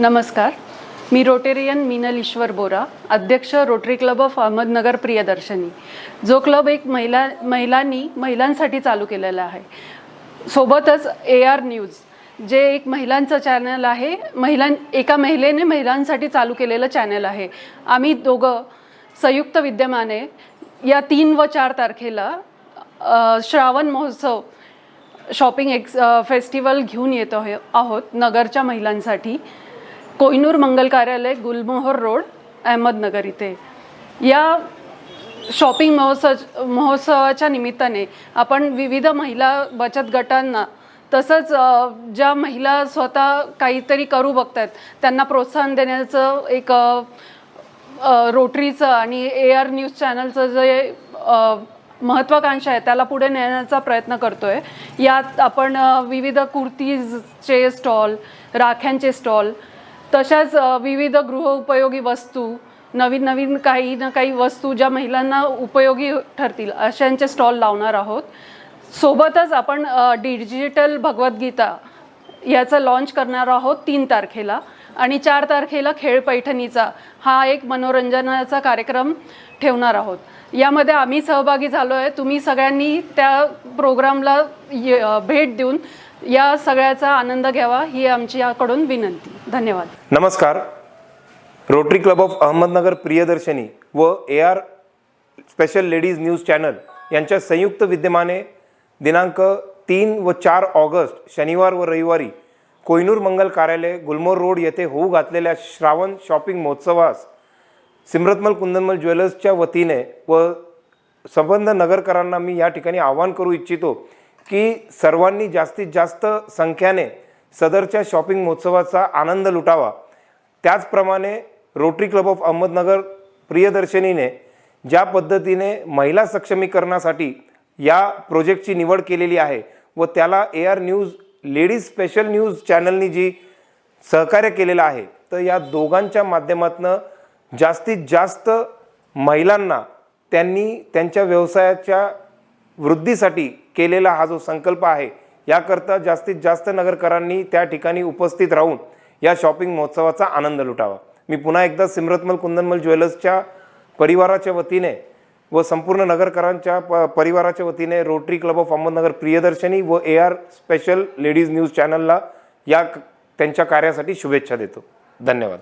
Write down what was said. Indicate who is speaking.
Speaker 1: नमस्कार. मी रोटेरियन मीनल ईश्वर बोरा अध्यक्ष rotary club of Ahmednagar Priyadarshini. जो क्लब एक महिला महिलांनी महिलांसाठी चालू केलेला आहे. सोबतच ए आर न्यूज जे एक महिलांचं चॅनल आहे महिलां एका महिलेने महिलांसाठी चालू केलेलं चॅनल आहे. आम्ही दोघं संयुक्त विद्यमाने या तीन व चार तारखेला श्रावण महोत्सव शॉपिंग एक्स फेस्टिवल घेऊन येतो आहोत नगरच्या महिलांसाठी. कोहिनूर मंगल कार्यालय गुलमोहर रोड अहमदनगर इथे. या शॉपिंग महोत्सव महोत्सवाच्या निमित्ताने आपण विविध महिला बचत गटांना तसंच ज्या महिला स्वतः काहीतरी करू बघतात त्यांना प्रोत्साहन देण्याचं एक रोटरीचं आणि ए आर न्यूज चॅनलचं जे महत्त्वाकांक्षा आहे त्याला पुढे नेण्याचा प्रयत्न करतो आहे यात आपण विविध कुर्तीजचे स्टॉल राख्यांचे स्टॉल तशाच विविध गृहउपयोगी वस्तू नवीन नवीन काही ना काही वस्तू ज्या महिलांना उपयोगी ठरतील अशांचे स्टॉल लावणार आहोत. सोबतच आपण डिजिटल भगवद्गीता याचं लॉन्च करणार आहोत तीन तारखेला. आणि चार तारखेला खेळ पैठणीचा हा एक मनोरंजनाचा कार्यक्रम ठेवणार आहोत. यामध्ये आम्ही सहभागी झालो आहे तुम्ही सगळ्यांनी त्या प्रोग्रामला ये- भेट देऊन या सगळ्याचा आनंद घ्यावा ही आमची याकडून विनंती. धन्यवाद.
Speaker 2: नमस्कार. Rotary club of Ahmednagar Priyadarshini व A R special ladies news channel यांच्या संयुक्त विद्यमाने दिनांक तीन व चार ऑगस्ट शनिवार व रविवारी कोयनूर मंगल कार्यालय गुलमोर रोड येथे होऊ घातलेल्या श्रावण शॉपिंग महोत्सवास सिमरतमल कुंदनमल ज्वेलर्सच्या वतीने व संबंध नगरकरांना मी या ठिकाणी आवाहन करू इच्छितो की सर्वांनी जास्तीत जास्त संख्याने सदरच्या शॉपिंग महोत्सवाचा आनंद लुटावा. त्याचप्रमाणे रोटरी क्लब ऑफ अहमदनगर प्रियदर्शनीने ज्या पद्धतीने महिला सक्षमीकरणासाठी या प्रोजेक्टची निवड केलेली आहे व त्याला A R news ladies special news चॅनलनी जी सहकार्य केलेलं आहे तर या दोघांच्या माध्यमातनं जास्तीत जास्त महिलांना त्यांनी त्यांच्या व्यवसायाच्या वृद्धीसाठी केलेला हा जो संकल्प आहे याकरता जास्तीत जास्त नगरकरांनी त्या ठिकाणी उपस्थित राहून या शॉपिंग महोत्सवाचा आनंद लुटावा. मी पुन्हा एकदा सिमरतमल कुंदनमल ज्वेलर्सच्या परिवाराच्या वतीने व संपूर्ण नगरकरांच्या प परिवाराच्या वतीने rotary club of Ahmednagar Priyadarshini व A R special ladies news चॅनलला या त्यांच्या कार्यासाठी शुभेच्छा देतो. धन्यवाद.